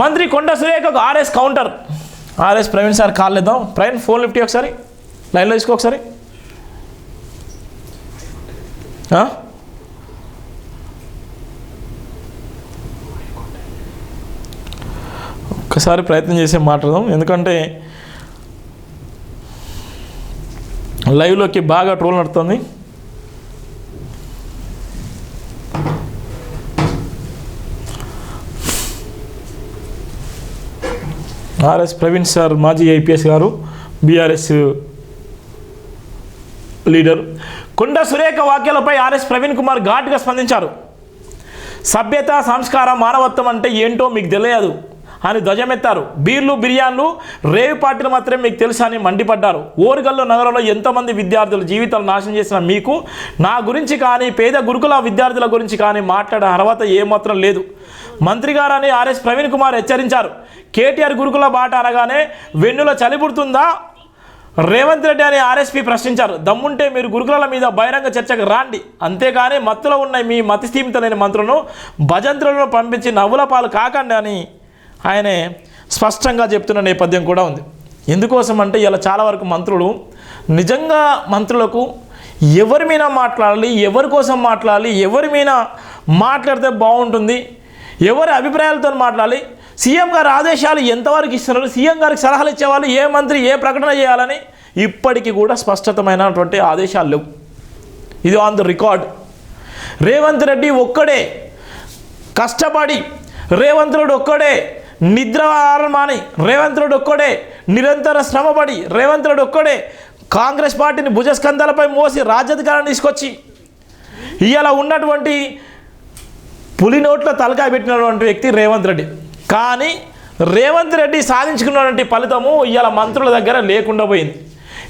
మంత్రి Konda సురేఖకు RS counter. RS Praveen sir call ఇద్దాం Praveen phone lift ఒకసారి లైన్లో తీసుకో ఒకసారి. ఒక్కసారి ప్రయత్నం చేసి మాట్లాడదాం ఎందుకంటే లైవ్లోకి బాగా ట్రోల్ నడుతుంది ఆర్ఎస్ ప్రవీణ్ సార్ మాజీ ఐపీఎస్ గారు బీఆర్ఎస్ లీడర్. కొండ సురేఖ వాక్యాలపై ఆర్ఎస్ ప్రవీణ్ కుమార్ ఘాటుగా స్పందించారు. సభ్యత సంస్కారం మానవత్వం అంటే ఏంటో మీకు తెలియదు. అని ధ్వజమెత్తారు. బీర్లు బిర్యాన్లు రేవు పార్టీలు మాత్రమే మీకు తెలుసా అని మండిపడ్డారు. ఓరుగల్లు నగరంలో ఎంతోమంది విద్యార్థుల జీవితాలు నాశనం చేసిన మీకు నా గురించి కానీ పేద గురుకుల విద్యార్థుల గురించి కానీ మాట్లాడే అర్హత ఏమాత్రం లేదు. మంత్రి గారని ఆర్ఎస్ ప్రవీణ్ కుమార్ హెచ్చరించారు. కేటీఆర్ గురుకుల బాట అనగానే వెన్నుల చలి పుడుతుందా రేవంత్ రెడ్డి అని ఆర్ఎస్పీ ప్రశ్నించారు. దమ్ముంటే మీరు గురుకులాల మీద బహిరంగ చర్చకు రాండి. అంతేకాని మత్తులో ఉన్న మీ మతి స్థీమిత లేని మంత్రులను భజంత్రులను పంపించి నవ్వుల పాలు కాకండి అని ఆయనే స్పష్టంగా చెప్తున్న నేపథ్యం కూడా ఉంది. ఎందుకోసం అంటే ఇలా చాలా వరకు మంత్రులు నిజంగా మంత్రులకు ఎవరి మీద మాట్లాడాలి ఎవరి కోసం మాట్లాడాలి ఎవరి మీద మాట్లాడితే బాగుంటుంది ఎవరి అభిప్రాయాలతో మాట్లాడాలి సీఎం గారు ఆదేశాలు ఎంతవరకు ఇస్తున్నారు సీఎం గారికి సలహాలు ఇచ్చేవాళ్ళు ఏ మంత్రి ఏ ప్రకటన చేయాలని ఇప్పటికీ కూడా స్పష్టతమైనటువంటి ఆదేశాలు లేవు. ఇది on the record Revanth Reddy ఒక్కడే కష్టపడి రేవంత్ రెడ్డి ఒక్కడే నిద్ర మాని. రేవంత్ రెడ్డి ఒక్కడే. నిరంతర శ్రమపడి రేవంత్ రెడ్డి ఒక్కడే. కాంగ్రెస్ పార్టీని భుజస్కంధాలపై మోసి రాజ్యాధికారాన్ని తీసుకొచ్చి ఇవాళ ఉన్నటువంటి పులి నోట్లో తలకాయ పెట్టినటువంటి వ్యక్తి రేవంత్ రెడ్డి. కానీ రేవంత్ రెడ్డి సాధించుకున్నటువంటి ఫలితము ఇవాళ మంత్రుల దగ్గర లేకుండా పోయింది.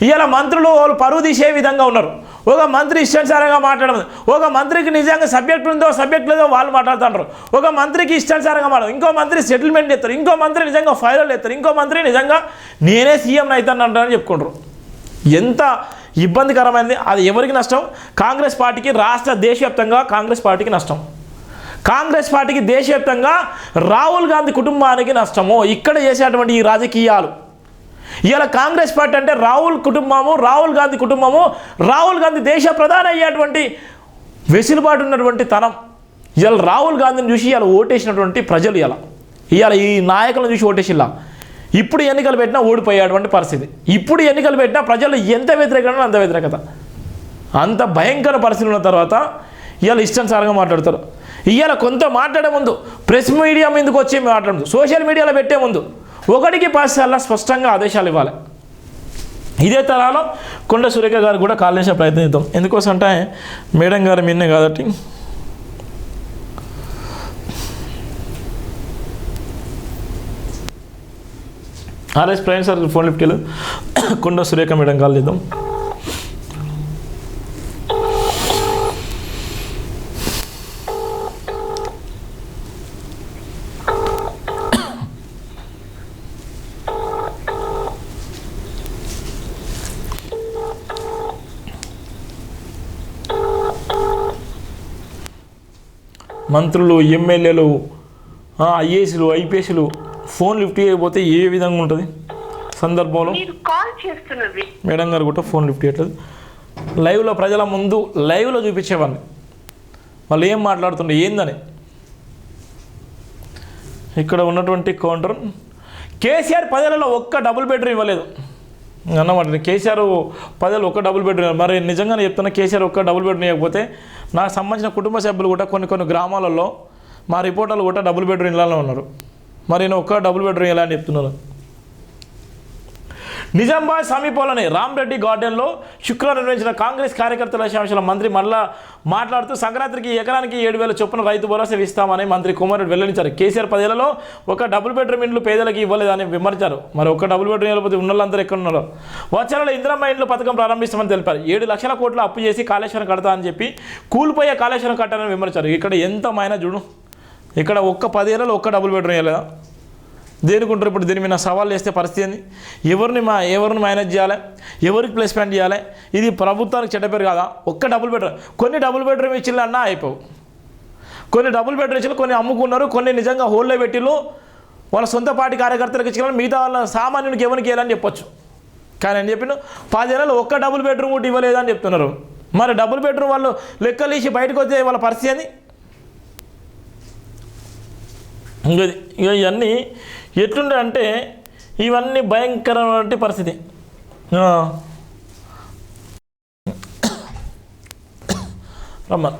ఇవాళ మంత్రులు వాళ్ళు పరువు తీసే విధంగా ఉన్నారు. ఒక మంత్రి ఇష్టానుసారంగా మాట్లాడదు. ఒక మంత్రికి నిజంగా సబ్జెక్ట్ ఉందో సబ్జెక్ట్ లేదో వాళ్ళు మాట్లాడుతుంటారు. ఒక మంత్రికి ఇష్టానుసారంగా మాట్లాడు ఇంకో మంత్రి సెటిల్మెంట్ చేస్తారు. ఇంకో మంత్రి నిజంగా ఫైనల్ చేస్తారు ఇంకో మంత్రి నిజంగా నేనే సీఎం అవుతాను అంటారని చెప్పుకుంటారు. ఎంత ఇబ్బందికరమైనది అది ఎవరికి నష్టం? కాంగ్రెస్ పార్టీకి రాష్ట్ర దేశవ్యాప్తంగా కాంగ్రెస్ పార్టీకి నష్టం. కాంగ్రెస్ పార్టీకి దేశవ్యాప్తంగా రాహుల్ గాంధీ కుటుంబానికి నష్టము ఇక్కడ చేసేటువంటి ఈ రాజకీయాలు. ఇవాళ కాంగ్రెస్ పార్టీ అంటే రాహుల్ కుటుంబము రాహుల్ గాంధీ కుటుంబము రాహుల్ గాంధీ దేశ ప్రధాని అయ్యేటువంటి వెసులుబాటు ఉన్నటువంటి తనం ఇవాళ రాహుల్ గాంధీని చూసి ఇవాళ ఓటేసినటువంటి ప్రజలు ఇలా. ఇవాళ ఈ నాయకులను చూసి ఓటేసిలా. ఇప్పుడు ఎన్నికలు పెట్టినా ఓడిపోయేటువంటి పరిస్థితి. ఇప్పుడు ఎన్నికలు పెట్టినా ప్రజలు ఎంత వ్యతిరేకత అంత వ్యతిరేకత. అంత భయంకర పరిస్థితులు ఉన్న తర్వాత ఇవాళ ఇష్టానుసారంగా మాట్లాడతారు. ఇవాళ కొంత మాట్లాడే ముందు ప్రెస్ మీడియా మీదకి వచ్చి మాట్లాడదు సోషల్ మీడియాలో పెట్టే ముందు ఒకటికి పది స్పష్టంగా ఆదేశాలు ఇవ్వాలి. ఇదే తరాలో కొండ సురేఖ గారు కూడా కాల్ చేసే ప్రయత్నిద్దాం ఎందుకోసం అంటే మేడం గారు మిన్నే కాబట్టి. RS Praveen sir phone lift Konda Surekha madam call చేద్దాం. మంత్రులు ఎమ్మెల్యేలు ఐఏఎస్లు ఐపీఎస్లు ఫోన్ లిఫ్ట్ చేయకపోతే ఏ విధంగా ఉంటుంది? సందర్భంలో మీరు కాల్ చేస్తున్నది. మేడం గారు కూడా ఫోన్ లిఫ్ట్ చేయట్లేదు. లైవ్లో ప్రజల ముందు లైవ్లో చూపించేవాడిని. వాళ్ళు ఏం మాట్లాడుతుండే ఏందని? ఇక్కడ ఉన్నటువంటి కౌంటర్. కేసీఆర్ పదేళ్ళలో ఒక్క డబుల్ బెడ్రూమ్ ఇవ్వలేదు. అన్నమాట. కేసీఆర్ పదేళ్ళు ఒక్క డబుల్ బెడ్రూమ్ మరి నిజంగానే చెప్తున్నా కేసీఆర్ ఒక్క డబుల్ బెడ్రూమ్ ఇవ్వకపోతే నాకు సంబంధించిన కుటుంబ సభ్యులు కూడా కొన్ని కొన్ని గ్రామాలలో మా రిపోర్టర్లు కూడా డబుల్ బెడ్రూమ్ ఇళ్ళలో ఉన్నారు. మరి నేను ఒక్క డబుల్ బెడ్రూమ్ ఇలా అని చెప్తున్నారు నిజామాబాద్ సమీపంలోని రామ్రెడ్డి గార్డెన్లో శుక్రవారం నిర్వహించిన కాంగ్రెస్ కార్యకర్తల సమావేశంలో మంత్రి మళ్ళా మాట్లాడుతూ సంక్రాంతికి ఎకరానికి ఏడు వేల చొప్పున రైతు భరోసా ఇస్తామని మంత్రి కుమారెడ్డి వెల్లడించారు. కేసీఆర్ పదేళ్ళలో ఒక డబుల్ బెడ్రూమ్ ఇండ్లు పేదలకు ఇవ్వలేదని విమర్శించారు. మరి ఒక డబుల్ బెడ్రూమ్ ఇవ్వకపోతే ఉన్న ఎక్కడ ఉన్నారో? వచ్చేలో ఇందిరమ్మ ఇండ్లు పథకం ప్రారంభిస్తామని తెలిపారు. ఏడు లక్షల కోట్ల అప్పు చేసి కాళేశ్వరం కడతా అని చెప్పి కూలిపోయే కాళేశ్వరం కట్టాలని విమర్శారు ఇక్కడ ఎంత మైనా చూడు. ఇక్కడ ఒక్క పదేళ్ళలో ఒక్క డబుల్ బెడ్రూమ్ ఇవ్వలేదా? దేనికుంటారు ఇప్పుడు దీని మీద సవాల్ చేస్తే పరిస్థితి ఏంది? ఎవరిని మా ఎవరిని మేనేజ్ చేయాలి? ఎవరికి ప్లేస్మెంట్ చేయాలి ఇది ప్రభుత్వానికి చెడ్డపేరు కాదా? ఒక్క డబుల్ బెడ్రూమ్ కొన్ని డబుల్ బెడ్రూమ్ ఇచ్చిల్లన్నా అయిపోవు. కొన్ని డబుల్ బెడ్రూమ్ ఇచ్చిన కొన్ని అమ్ముకున్నారు కొన్ని నిజంగా హోల్లో పెట్టిళ్ళు వాళ్ళ సొంత పార్టీ కార్యకర్తలకు ఇచ్చిన మిగతా వాళ్ళ సామాన్యునికి ఎవరికి వేయాలని చెప్పొచ్చు. కానీ అని చెప్పిన పదేళ్ళు ఒక్క డబుల్ బెడ్రూమ్ కూడా ఇవ్వలేదని చెప్తున్నారు. మరి డబుల్ బెడ్రూమ్ వాళ్ళు లెక్కలు ఇచ్చి బయటకు వచ్చే వాళ్ళ పరిస్థితి అని ఇవన్నీ ఎట్లుండే అంటే ఇవన్నీ భయంకరమైన పరిస్థితి. రమ్మన్.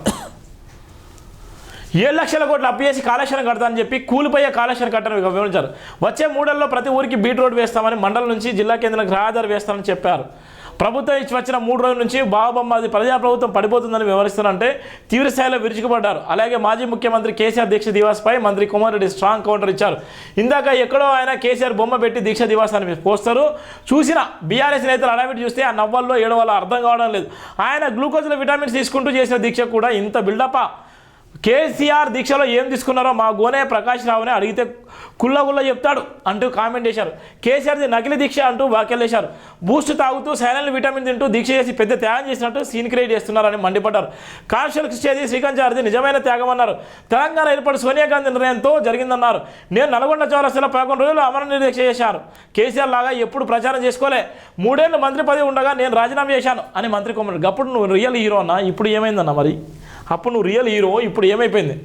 ఏడు లక్షల కోట్లు అప్పు చేసి కాళేశ్వరం కడతానని చెప్పి కూలిపోయే కాళేశ్వరం కట్టారు వివరించారు. వచ్చే మూడల్లో ప్రతి ఊరికి బీట్ రోడ్ వేస్తామని మండలం నుంచి జిల్లా కేంద్రానికి రహదారి వేస్తామని చెప్పారు. ప్రభుత్వం ఇచ్చి వచ్చిన మూడు రోజుల నుంచి బాబమ్మది అది ప్రజాప్రభుత్వం పడిపోతుందని వివరిస్తున్నారంటే తీవ్ర స్థాయిలో విరుచుకుపడ్డారు. అలాగే మాజీ ముఖ్యమంత్రి కేసీఆర్ దీక్ష దివాస్పై మంత్రి కుమార్ రెడ్డి స్ట్రాంగ్ కౌంటర్ ఇచ్చారు. ఇందాక ఎక్కడో ఆయన కేసీఆర్ బొమ్మ పెట్టి దీక్ష దివాస్ అని పోస్తారు. చూసిన బీఆర్ఎస్ నేతలు అడావిడి చూస్తే ఆ నవ్వల్లో ఏడవల్లో అర్థం కావడం లేదు. ఆయన గ్లూకోజ్లో విటమిన్స్ తీసుకుంటూ చేసిన దీక్ష కూడా ఇంత బిల్డపా కేసీఆర్ దీక్షలో ఏం తీసుకున్నారో మా గోనే ప్రకాష్ రావుని అడిగితే కుళ్ళ గుళ్ళ చెప్తాడు అంటూ కామెంట్ చేశారు. కేసీఆర్ది నకిలీ దీక్ష అంటూ వ్యాఖ్యలు చేశారు. బూస్ట్ తాగుతూ సైలెంట్ విటమిన్ తింటూ దీక్ష చేసి పెద్ద త్యాగం చేసినట్టు సీన్ క్రియేట్ చేస్తున్నారని మండిపడ్డారు. కాన్స్టిట్యూల్ కృషి శ్రీకాంత్ చారిది నిజమైన త్యాగం అన్నారు. తెలంగాణ ఏర్పాటు సోనియా గాంధీ నిర్ణయంతో జరిగిందన్నారు. నేను నల్గొండ చౌరస్తలో పదకొండు రోజులు అమరణ దీక్ష చేశారు. కేసీఆర్ లాగా ఎప్పుడు ప్రచారం చేసుకోలే. మూడేళ్ళు మంత్రి పదవి ఉండగా నేను రాజీనామా చేశాను అని మంత్రి కొమ్మడు అప్పుడు నువ్వు రియల్ హీరో అన్న ఇప్పుడు ఏమైందన్న మరి? అప్పుడు నువ్వు రియల్ హీరో ఇప్పుడు ఏమైపోయింది?